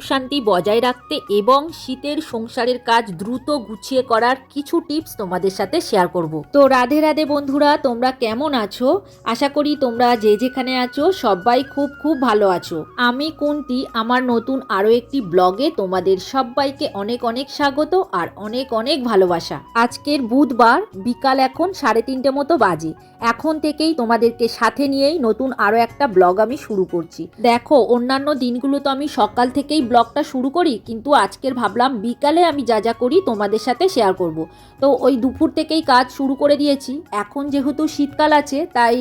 শান্তি বজায় রাখতে এবং শীতের সংসারের কাজ দ্রুত গুছিয়ে করার কিছু টিপস তোমাদের সাথে শেয়ার করব। তো রাধে রাধে বন্ধুরা, তোমরা কেমন আছো? আশা করি তোমরা যে যেখানে আছো সবাই খুব খুব ভালো আছো। আমি কুন্তি, আমার নতুন আরও একটি ব্লগে তোমাদের সবাইকে অনেক অনেক স্বাগত আর অনেক অনেক ভালোবাসা। আজকের বুধবার, বিকাল এখন সাড়ে তিনটে মতো বাজে। এখন থেকেই তোমাদেরকে সাথে নিয়েই নতুন আরও একটা ব্লগ আমি শুরু করছি। দেখো, অন্যান্য দিনগুলো তো আমি সকাল থেকেই ব্লগটা শুরু করি, কিন্তু আজকের ভাবলাম বিকালে আমি যা যা করি তোমাদের সাথে শেয়ার করব। তো ওই দুপুর থেকেই কাজ শুরু করে দিয়েছি। এখন যেহেতু শীতকাল আছে, তাই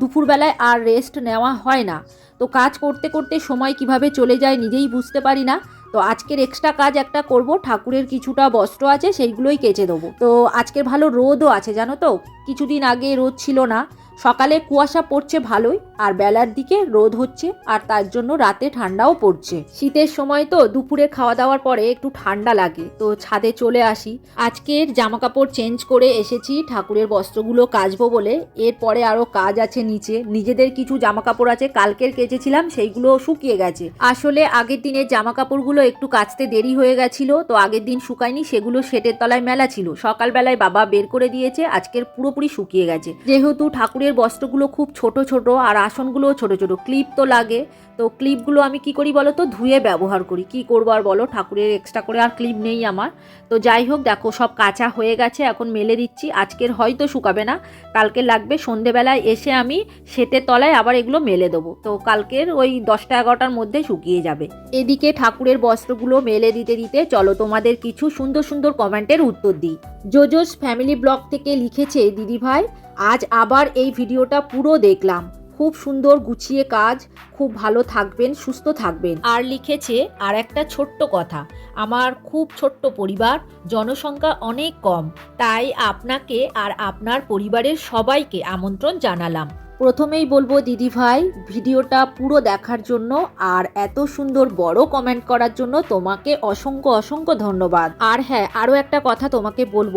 দুপুরবেলায় আর রেস্ট নেওয়া হয় না। তো কাজ করতে করতে সময় কীভাবে চলে যায় নিজেই বুঝতে পারি না। তো আজকের এক্সট্রা কাজ একটা করব, ঠাকুরের কিছুটা বস্ত্র আছে সেইগুলোই কেচে দেবো। তো আজকের ভালো রোদও আছে, জানো তো? কিছুদিন আগে রোদ ছিল না। সকালে কুয়াশা পড়ছে ভালোই, আর বেলার দিকে রোদ হচ্ছে, আর তার জন্য রাতে ঠান্ডাও পড়ছে। শীতের সময় তো দুপুরে খাওয়া দাওয়ার পরে একটু ঠান্ডা লাগে, তো ছাদে চলে আসি। আজকের জামা কাপড় চেঞ্জ করে এসেছি, ঠাকুরের বস্ত্রগুলো কাচবো বলে। এরপরে আরও কাজ আছে নিচে। নিজেদের কিছু জামা কাপড় আছে, কালকের কেচেছিলাম সেইগুলো শুকিয়ে গেছে। আসলে আগের দিনের জামা কাপড়গুলো একটু কাচতে দেরি হয়ে গেছিল, তো আগের দিন শুকায়নি, সেগুলো শেটের তলায় মেলা ছিল। সকালবেলায় বাবা বের করে দিয়েছে, আজকের পুরোপুরি শুকিয়ে গেছে। যেহেতু ঠাকুরের বস্ত্রগুলো খুব ছোট ছোট আর আসনগুলোও ছোট ছোট। ক্লিপ তো লাগে। তো ক্লিপগুলো আমি কি করি বলো তো? ধুয়ে ব্যবহার করি। কি করব আর বলো? ঠাকুরের এক্সট্রা করে আর ক্লিপ নেই আমার। তো যাই হোক, দেখো সব কাঁচা হয়ে গেছে, এখন মেলে দিচ্ছি। আজকের হয়তো শুকাবে না, কালকে লাগবে। সন্ধেবেলায় এসে আমি সেটের তলায় আবার এগুলো মেলে দেবো। তো কালকের ওই দশটা এগারোটার মধ্যে শুকিয়ে যাবে। এদিকে ঠাকুরের বস্ত্রগুলো মেলে দিতে দিতে চলো তোমাদের কিছু সুন্দর সুন্দর কমেন্টের উত্তর দিই। জোজোস ফ্যামিলি ব্লগ থেকে লিখেছে, দিদিভাই আজ আবার এই ভিডিওটা পুরো দেখলাম। খুব সুন্দর গুছিয়ে কাজ খুব ভালো থাকবেন সুস্থ থাকবেন। আর লিখেছে আর একটা ছোট্ট কথা আমার খুব ছোট্ট পরিবার জনসংখ্যা অনেক কম তাই আপনাকে আর আপনার পরিবারের সবাইকে আমন্ত্রণ জানালাম। প্রথমেই বলব দিদি ভাই ভিডিওটা পুরো দেখার জন্য আর এত সুন্দর বড় কমেন্ট করার জন্য তোমাকে অসংখ্য অসংখ্য ধন্যবাদ। আর হ্যাঁ আরও একটা কথা তোমাকে বলব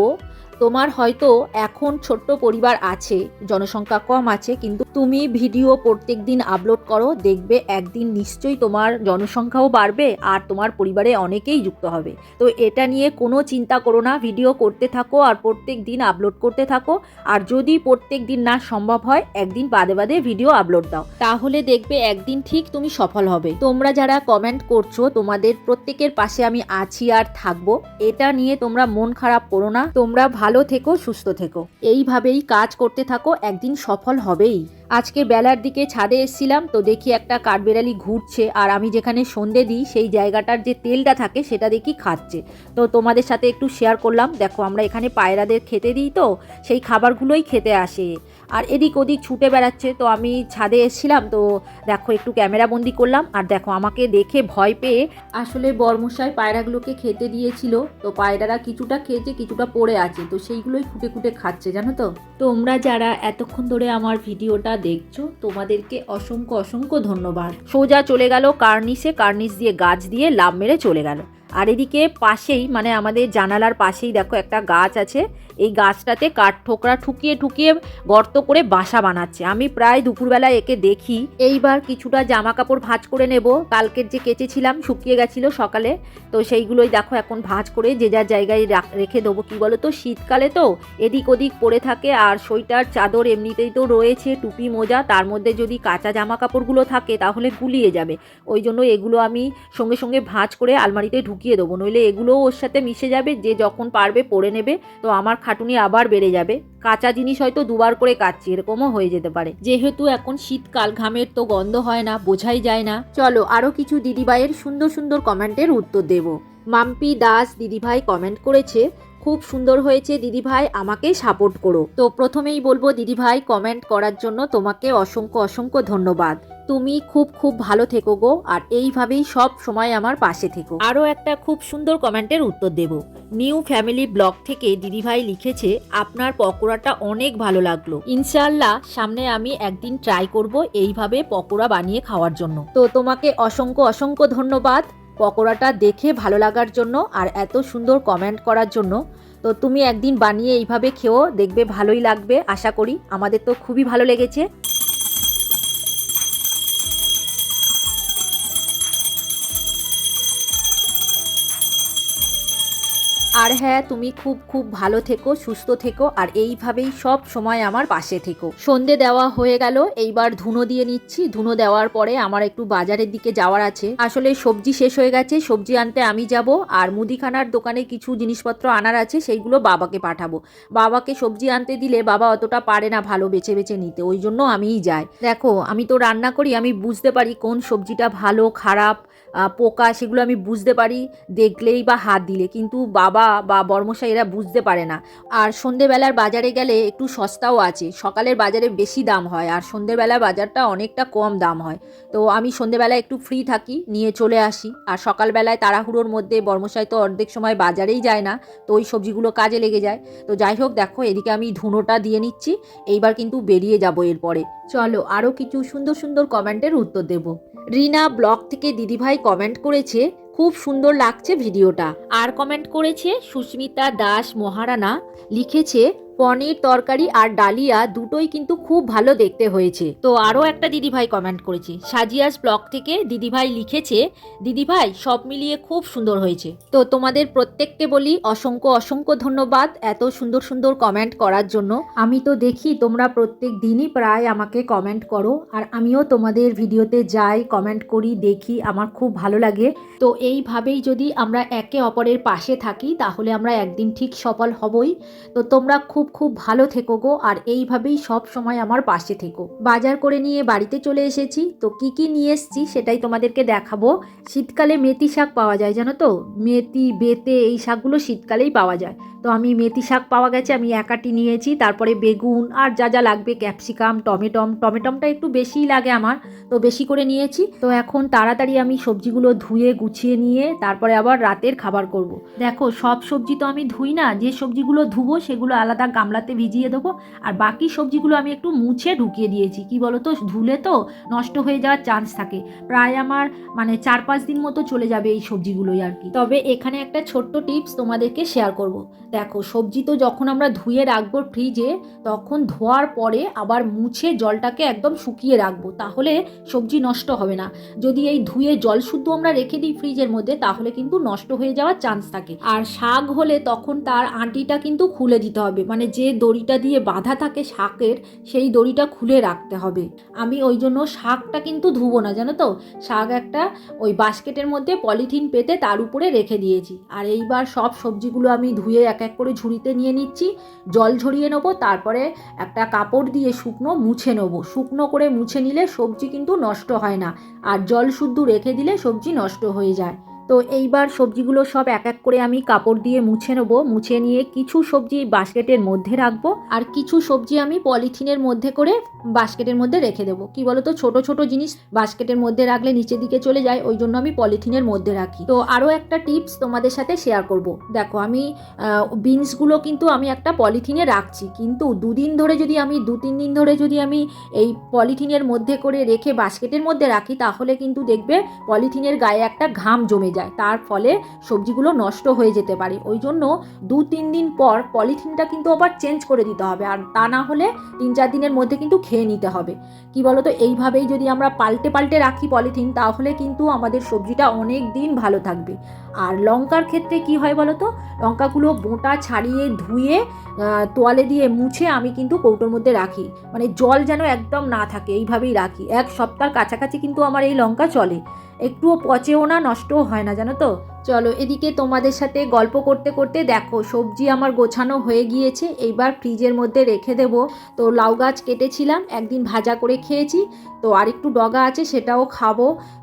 তোমার হয়তো এখন ছোট্ট পরিবার আছে, জনসংখ্যা কম আছে, কিন্তু তুমি ভিডিও প্রত্যেক দিন আপলোড করো, দেখবে একদিন নিশ্চয়ই তোমার জনসংখ্যাও বাড়বে আর তোমার পরিবারে অনেকেই যুক্ত হবে। তো এটা নিয়ে কোনো চিন্তা করো না, ভিডিও করতে থাকো আর প্রত্যেক দিন আপলোড করতে থাকো। আর যদি প্রত্যেক দিন না সম্ভব হয়, একদিন বাদে বাদে ভিডিও আপলোড দাও। তাহলে দেখবে একদিন ঠিক তুমি সফল হবে। তোমরা যারা কমেন্ট করছ, তোমাদের প্রত্যেকের পাশে আমি আছি আর থাকব। এটা নিয়ে তোমরা মন খারাপ করো না। তোমরা ভালো থেকো, সুস্থ থেকো। এইভাবেই কাজ করতে থাকো, একদিন সফল হবেই। আজকে বেলার দিকে ছাদে এসছিলাম, তো দেখি একটা কাঠবেড়ালি ঘুরছে, আর আমি যেখানে সন্ধে দিই, সেই জায়গাটার যে তেলটা থাকে, সেটা দেখি খাচ্ছে। তো তোমাদের সাথে একটু শেয়ার করলাম। দেখো, আমরা এখানে পায়রাদের খেতে দিই তো, সেই খাবারগুলোই খেতে আসে। আর এদিক ওদিক ছুটে বেড়াচ্ছে, তো আমি ছাদে এসেছিলাম, তো দেখো একটু ক্যামেরা বন্দি করলাম, আর দেখো আমাকে দেখে ভয় পেয়ে আসলে বর্মশাই পায়রাগুলোকে খেতে দিয়েছিল, তো পায়রারা কিছুটা খেয়েছে, কিছুটা পড়ে আছে, তো সেইগুলোই খুঁটে খুঁটে খাচ্ছে, জানো তো? তোমরা যারা এতক্ষণ ধরে আমার ভিডিওটা দেখছ, তোমাদেরকে অসংখ্য অসংখ্য ধন্যবাদ। সোজা চলে গেল কার্নিসে, কার্নিস দিয়ে গাছ দিয়ে লাভ মেরে চলে গেল। আর এদিকে পাশেই মানে আমাদের জানালার পাশেই দেখো একটা গাছ আছে। এই গাছটাতে কাঠ ঠোকরা ঠুকিয়ে ঠুকিয়ে গর্ত করে বাসা বানাচ্ছে। আমি প্রায় দুপুরবেলা একে দেখি। এইবার কিছুটা জামা কাপড় ভাঁজ করে নেব। কালকের যে কেচেছিলাম, শুকিয়ে গেছিল সকালে। তো সেইগুলোই দেখো এখন ভাঁজ করে যে যার জায়গায় রেখে দেবো। কী বলো তো শীতকালে তো এদিক ওদিক পড়ে থাকে। আর সোয়েটার, চাদর এমনিতেই তো রয়েছে, টুপি, মোজা। তার মধ্যে যদি কাঁচা জামা কাপড়গুলো থাকে, তাহলে গুলিয়ে যাবে। ওই জন্য এগুলো আমি সঙ্গে সঙ্গে ভাঁজ করে আলমারিতে ঢুকিয়ে দেবো, নইলে এগুলোও ওর সাথে মিশে যাবে, যে যখন পারবে পড়ে নেবে, তো আমার খাটুনি আবার বেড়ে যাবে। কাঁচা জিনিস হয়তো দুবার করে কাচ্ছি এরকমও হয়ে যেতে পারে। যেহেতু এখন শীতকাল, ঘামের তো গন্ধ হয় না, বোঝাই যায় না। চলো আরও কিছু দিদিভাইয়ের সুন্দর সুন্দর কমেন্টের উত্তর দেব। মাম্পি দাস দিদিভাই কমেন্ট করেছে খুব সুন্দর হয়েছে দিদিভাই আমাকে সাপোর্ট করো। তো প্রথমেই বলব দিদিভাই কমেন্ট করার জন্য তোমাকে অসংখ্য অসংখ্য ধন্যবাদ। তুমি খুব খুব ভালো থেকো গো, আর এইভাবেই সব সময় আমার পাশে থেকো। আরও একটা খুব সুন্দর কমেন্টের উত্তর দেব। নিউ ফ্যামিলি ব্লগ থেকে দিদিভাই লিখেছে, আপনার পকোড়াটা অনেক ভালো লাগল। ইনশাল্লাহ সামনে আমি একদিন ট্রাই করব এইভাবে পকোড়া বানিয়ে খাওয়ার জন্য। তো তোমাকে অসংখ্য অসংখ্য ধন্যবাদ। পকোড়াটা দেখে ভালো লাগার জন্য আর এত সুন্দর কমেন্ট করার জন্য। তো তুমি একদিন বানিয়ে এইভাবে খেও দেখবে ভালোই লাগবে, আশা করি। আমাদের তো খুবই ভালো লেগেছে। আর হ্যাঁ তুমি খুব খুব ভালো থেকো, সুস্থ থেকো, আর এইভাবেই সব সময় আমার পাশে থেকো। সন্ধে দেওয়া হয়ে গেল, এইবার ধুনো দিয়ে নিচ্ছি। ধুনো দেওয়ার পরে আমার একটু বাজারের দিকে যাওয়ার আছে। আসলে সবজি শেষ হয়ে গেছে, সবজি আনতে আমি যাব, আর মুদিখানার দোকানে কিছু জিনিসপত্র আনার আছে, সেইগুলো বাবাকে পাঠাবো। বাবাকে সবজি আনতে দিলে বাবা অতটা পারে না ভালো বেছে বেছে নিতে, ওই জন্য আমিই যাই। দেখো, আমি তো রান্না করি, আমি বুঝতে পারি কোন সবজিটা ভালো, খারাপ পোকা, সেগুলো আমি বুঝতে পারি, দেখলেই বা হাত দিলে। কিন্তু বাবা বা বর্মশাই এরা বুঝতে পারে না। আর সন্ধেবেলার বাজারে গেলে একটু সস্তাও আছে। সকালের বাজারে বেশি দাম হয় আর সন্ধেবেলার বাজারটা অনেকটা কম দাম হয়। তো আমি সন্ধেবেলায় একটু ফ্রি থাকি, নিয়ে চলে আসি। আর সকালবেলায় তাড়াহুড়োর মধ্যে বর্মশাই তো অর্ধেক সময় বাজারেই যায় না, তো ওই সবজিগুলো কাজে লেগে যায়। তো যাই হোক, দেখো, এদিকে আমি ধুনোটা দিয়ে নিচ্ছি। এইবার কিন্তু বেরিয়ে যাব এরপরে। চলো আরও কিছু সুন্দর সুন্দর কমেন্টের উত্তর দেব। রিনা ব্লগ থেকে দিদিভাই কমেন্ট করেছে, খুব সুন্দর লাগছে ভিডিওটা। আর কমেন্ট করেছে সুস্মিতা দাস মহারানা, লিখেছে পনির তরকারি আর ডালিয়া দুটোই কিন্তু খুব ভালো দেখতে হয়েছে। তো আরও একটা দিদিভাই কমেন্ট করেছে। সাজিয়াস ব্লগ থেকে দিদিভাই লিখেছে, দিদিভাই, সব মিলিয়ে খুব সুন্দর হয়েছে। তো তোমাদের প্রত্যেককে বলি অসংখ্য অসংখ্য ধন্যবাদ এত সুন্দর সুন্দর কমেন্ট করার জন্য। আমি তো দেখি তোমরা প্রত্যেক দিনই প্রায় আমাকে কমেন্ট করো, আর আমিও তোমাদের ভিডিওতে যাই কমেন্ট করি, দেখি, আমার খুব ভালো লাগে। তো এইভাবেই যদি আমরা একে অপরের পাশে থাকি, তাহলে আমরা একদিন ঠিক সফল হবই। তো তোমরা খুব খুব খুব ভালো থেকো গো, আর এইভাবেই সব সময় আমার পাশে থেকো। বাজার করে নিয়ে বাড়িতে চলে এসেছি, তো কি কি নিয়ে এসেছি সেটাই তোমাদেরকে দেখাবো। শীতকালে মেথি শাক পাওয়া যায়, জানো তো? মেথি, বেতে এই শাকগুলো শীতকালেই পাওয়া যায়। তো আমি মেথি শাক পাওয়া গেছে, আমি একাটি নিয়েছি, তারপরে বেগুন, আর যা যা লাগবে, ক্যাপসিকাম, টমেটম, টমেটমটা একটু বেশিই লাগে আমার, তো বেশি করে নিয়েছি। তো এখন তাড়াতাড়ি আমি সবজিগুলো ধুয়ে, গুছিয়ে নিয়ে, তারপরে আবার রাতের খাবার করব। দেখো, সব সবজি তো আমি ধুই না, যে সবজিগুলো ধুবো সেগুলো আলাদা গামলাতে ভিজিয়ে দেবো। আর বাকি সবজিগুলো আমি একটু মুছে ঢুকিয়ে দিয়েছি। কি বলো তো ধুলে তো নষ্ট হয়ে যাওয়ার চান্স থাকে। প্রায় আমার মানে চার পাঁচ দিন মতো চলে যাবে এই সবজিগুলোই আর কি। তবে এখানে একটা ছোট্ট টিপস তোমাদেরকে শেয়ার করব। দেখো, সবজি তো যখন আমরা ধুয়ে রাখব ফ্রিজে তখন ধোয়ার পরে আবার মুছে জলটাকে একদম শুকিয়ে রাখব। তাহলে সবজি নষ্ট হবে না। যদি এই ধুয়ে জল শুদ্ধ আমরা রেখে দিই ফ্রিজের মধ্যে, তাহলে কিন্তু নষ্ট হয়ে যাওয়ার চান্স থাকে। আর শাক হলে তখন তার আঁটিটা কিন্তু খুলে দিতে হবে। মানে যে দড়িটা দিয়ে বাঁধা থাকে শাকের, সেই দড়িটা খুলে রাখতে হবে। আমি ওই জন্য শাকটা কিন্তু ধুবো না, জানো তো? শাক একটা ওই বাস্কেটের মধ্যে পলিথিন পেতে তার উপরে রেখে দিয়েছি। আর এইবার সব সবজিগুলো আমি ধুয়ে এক এক করে ঝুড়িতে নিয়ে নিচ্ছি, জল ঝরিয়ে নেব, তারপরে একটা কাপড় দিয়ে শুকনো মুছে নেব। শুকনো করে মুছে নিলে সবজি কিন্তু নষ্ট হয় না। আর জল শুদ্ধ রেখে দিলে সবজি নষ্ট হয়ে যায়। তো এইবার সবজিগুলো সব এক এক করে আমি কাপড় দিয়ে মুছে নেব। মুছে নিয়ে কিছু সবজি বাস্কেটের মধ্যে রাখব আর কিছু সবজি আমি পলিথিনের মধ্যে করে বাস্কেটের মধ্যে রেখে দেবো। কি বলতো? ছোট ছোট জিনিস বাস্কেটের মধ্যে রাখলে নিচের দিকে চলে যায়, ওই জন্য আমি পলিথিনের মধ্যে রাখি। তো আরও একটা টিপস তোমাদের সাথে শেয়ার করব। দেখো আমি বিনসগুলো কিন্তু আমি একটা পলিথিনে রাখছি। কিন্তু দুদিন ধরে যদি আমি, দু, তিন দিন ধরে যদি আমি এই পলিথিনের মধ্যে করে রেখে বাস্কেটের মধ্যে রাখি, তাহলে কিন্তু দেখবে পলিথিনের গায়ে একটা ঘাম জমে যায়। তার ফলে সবজিগুলো নষ্ট হয়ে যেতে পারে। ওই জন্য দু তিন দিন পর পলিথিনটা কিন্তু আবার চেঞ্জ করে দিতে হবে। আর তা না হলে তিন চার দিনের মধ্যে কিন্তু খেয়ে নিতে হবে। কি বলতো? এইভাবেই যদি আমরা পাল্টে পাল্টে রাখি পলিথিন, তাহলে কিন্তু আমাদের সবজিটা অনেক দিন ভালো থাকবে। আর লঙ্কার ক্ষেত্রে কি হয় বলতো? লঙ্কাগুলো বোঁটা ছাড়িয়ে ধুয়ে তোয়ালে দিয়ে মুছে আমি কিন্তু কৌটোর মধ্যে রাখি। মানে জল যেন একদম না থাকে, এইভাবেই রাখি। এক সপ্তাহের কাছাকাছি কিন্তু আমার এই লঙ্কা চলে। একটুও পচেও না নষ্টও হয় না জানো তো? চলো এদিকে তোমাদের সাথে গল্প করতে করতে দেখো, সবজি আমার গোছানো হয়ে গিয়েছে, এইবার ফ্রিজের মধ্যে রেখে দেবো। তো লাউ গাছ কেটেছিলাম, একদিন ভাজা করে খেয়েছি, তো আরেকটু ডগা আছে সেটাও খাব।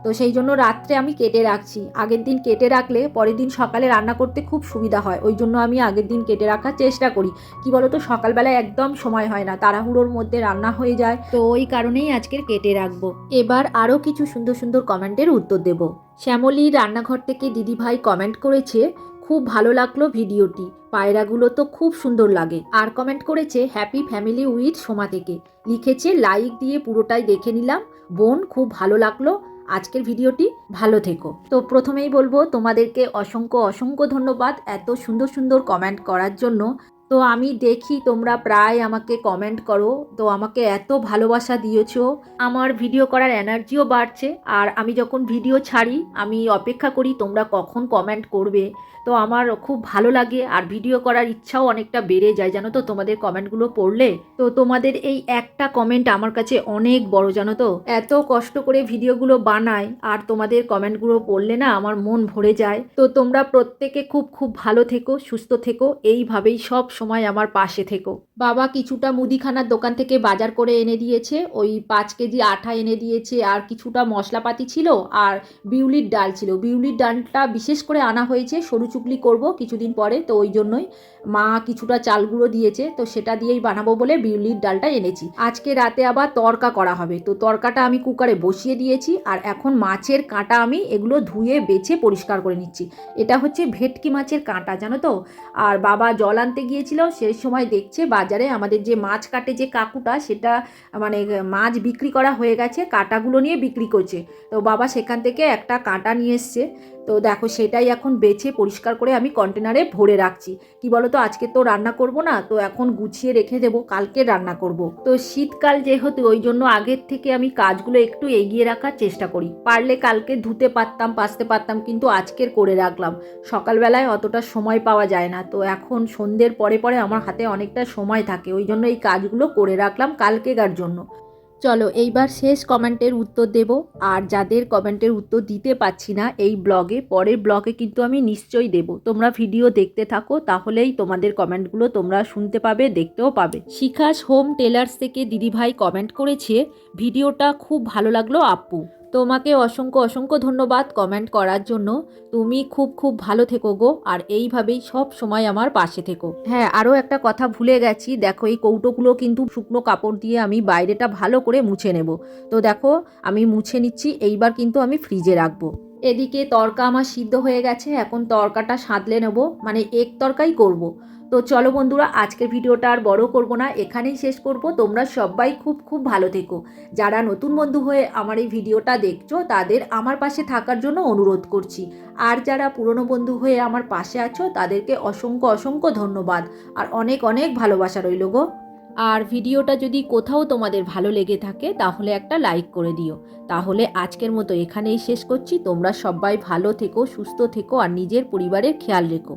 তো সেই জন্য রাত্রে আমি কেটে রাখছি। আগের দিন কেটে রাখলে পরের দিন সকালে রান্না করতে খুব সুবিধা হয়, ওই জন্য আমি আগের দিন কেটে রাখার চেষ্টা করি। কি বলতো, সকালবেলায় একদম সময় হয় না, তাড়াহুড়োর মধ্যে রান্না হয়ে যায়। তো ওই কারণেই আজকের কেটে রাখব। এবার আরও কিছু সুন্দর সুন্দর কমেন্টের উত্তর দেব। শ্যামলী রান্নাঘর থেকে দিদিভাই কমেন্ট করেছে, খুব ভালো লাগল ভিডিওটি। পায়রাগুলো তো খুব সুন্দর লাগে। আর কমেন্ট করেছে হ্যাপি ফ্যামিলি উইথ সোমা থেকে। লিখেছে লাইক দিয়ে পুরোটাই দেখে নিলাম। বোন, খুব ভালো লাগল। আজকের ভিডিওটি ভালো থেকো। তো প্রথমেই বলব, তোমাদেরকে অসংখ্য অসংখ্য ধন্যবাদ এত সুন্দর সুন্দর কমেন্ট করার জন্য। তো আমি দেখি তোমরা প্রায় আমাকে কমেন্ট করো। তো আমাকে এত ভালোবাসা দিয়েছ। আমার ভিডিও করার এনার্জিও বাড়ছে। আর আমি যখন ভিডিও ছাড়ি, আমি অপেক্ষা করি তোমরা কখন কমেন্ট করবে। তো আমার খুব ভালো লাগে। আর ভিডিও করার ইচ্ছাও অনেকটা বেড়ে যায়। জানো তো, তোমাদের কমেন্টগুলো পড়লে। তো তোমাদের এই একটা কমেন্ট আমার কাছে অনেক বড়, জানো তো। এত কষ্ট করে ভিডিওগুলো বানাই আর তোমাদের কমেন্টগুলো পড়লে না আমার মন ভরে যায়। তো তোমরা প্রত্যেকে খুব খুব ভালো থেকো, সুস্থ থেকো। এইভাবেই সব সময় আমার পাশে থেকো। বাবা কিছুটা মুদিখানার দোকান থেকে বাজার করে এনে দিয়েছে, ওই পাঁচ কেজি আঠা এনে দিয়েছে, আর কিছুটা মশলাপাতি ছিল, আর বিউলির ডাল ছিল। বিউলির ডালটা বিশেষ করে আনা হয়েছে, সরু চুকলি করব কিছুদিন পরে, তো ওই জন্যই। মা কিছুটা চাল গুঁড়ো দিয়েছে, তো সেটা দিয়েই বানাবো বলে বিউলির ডালটা এনেছি। আজকে রাতে আবার তরকা করা হবে, তো তরকাটা আমি কুকারে বসিয়ে দিয়েছি, আর এখন মাছের কাঁটা আমি এগুলো ধুয়ে, বেছে পরিষ্কার করে নিচ্ছি। এটা হচ্ছে ভেটকি মাছের কাঁটা, জানো তো? আর বাবা জল আনতে গিয়েছিল সেই সময় দেখছে বাজারে আমাদের যে মাছ কাটে যে কাকুটা, সেটা মানে মাছ বিক্রি করা হয়ে গেছে, কাঁটাগুলো নিয়ে বিক্রি করছে। তো বাবা সেখান থেকে একটা কাঁটা নিয়ে এসছে। তো দেখো সেটাই এখন বেছে পরিষ্কার করে আমি কন্টেনারে ভরে রাখছি। কি বলো তো আজকে তো রান্না করব না, তো এখন গুছিয়ে রেখে দেবো, কালকে রান্না করব। তো শীতকাল যেহেতু, ওই জন্য আগের থেকে আমি কাজগুলো একটু এগিয়ে রাখার চেষ্টা করি। পারলে কালকে ধুতে পারতাম, পাসতে পারতাম, কিন্তু আজকের করে রাখলাম। সকালবেলায় অতটা সময় পাওয়া যায় না। তো এখন সন্ধ্যের পরে পরে আমার হাতে অনেকটা সময় থাকে, ওই জন্য এই কাজগুলো করে রাখলাম কালকেকার জন্য। চলো, এইবার শেষ কমেন্টের উত্তর দেব। আর যাদের কমেন্টের উত্তর দিতে পারছি না এই ব্লগে, পরের ব্লগে কিন্তু আমি নিশ্চয়ই দেব। তোমরা ভিডিও দেখতে থাকো, তাহলেই তোমাদের কমেন্টগুলো তোমরা শুনতে পাবে, দেখতেও পাবে। শিখাস হোম টেলার্স থেকে দিদিভাই কমেন্ট করেছে, ভিডিওটা খুব ভালো লাগল, আপু। তোমাকে অসংখ্য অসংখ্য ধন্যবাদ কমেন্ট করার জন্য। তুমি খুব খুব ভালো থেকো গো, আর এইভাবেই সব সময় আমার পাশে থেকো। হ্যাঁ আরও একটা কথা ভুলে গেছি। দেখো, এই কৌটোগুলো কিন্তু শুকনো কাপড় দিয়ে আমি বাইরেটা ভালো করে মুছে নেব। তো দেখো, আমি মুছে নিচ্ছি, এইবার কিন্তু আমি ফ্রিজে রাখব। এদিকে তরকা আমার সিদ্ধ হয়ে গেছে, এখন তরকাটা সাঁতলে নেব। মানে এক তরকাই করব। তো চলো বন্ধুরা, আজকের ভিডিওটা আর বড় করব না, এখানেই শেষ করব। তোমরা সবাই খুব খুব ভালো থেকো। যারা নতুন বন্ধু হয়ে আমার এই ভিডিওটা দেখছ, তাদের আমার পাশে থাকার জন্য অনুরোধ করছি। আর যারা পুরনো বন্ধু হয়ে আমার পাশে আছো, তাদেরকে অসংখ্য অসংখ্য ধন্যবাদ। আর অনেক অনেক ভালোবাসা রইল গো। আর ভিডিওটা যদি কোথাও তোমাদের ভালো লেগে থাকে, তাহলে একটা লাইক করে দিও। তাহলে আজকের মতো এখানেই শেষ করছি। তোমরা সবাই ভালো থেকো, সুস্থ থেকো, আর নিজের পরিবারের খেয়াল রেখো।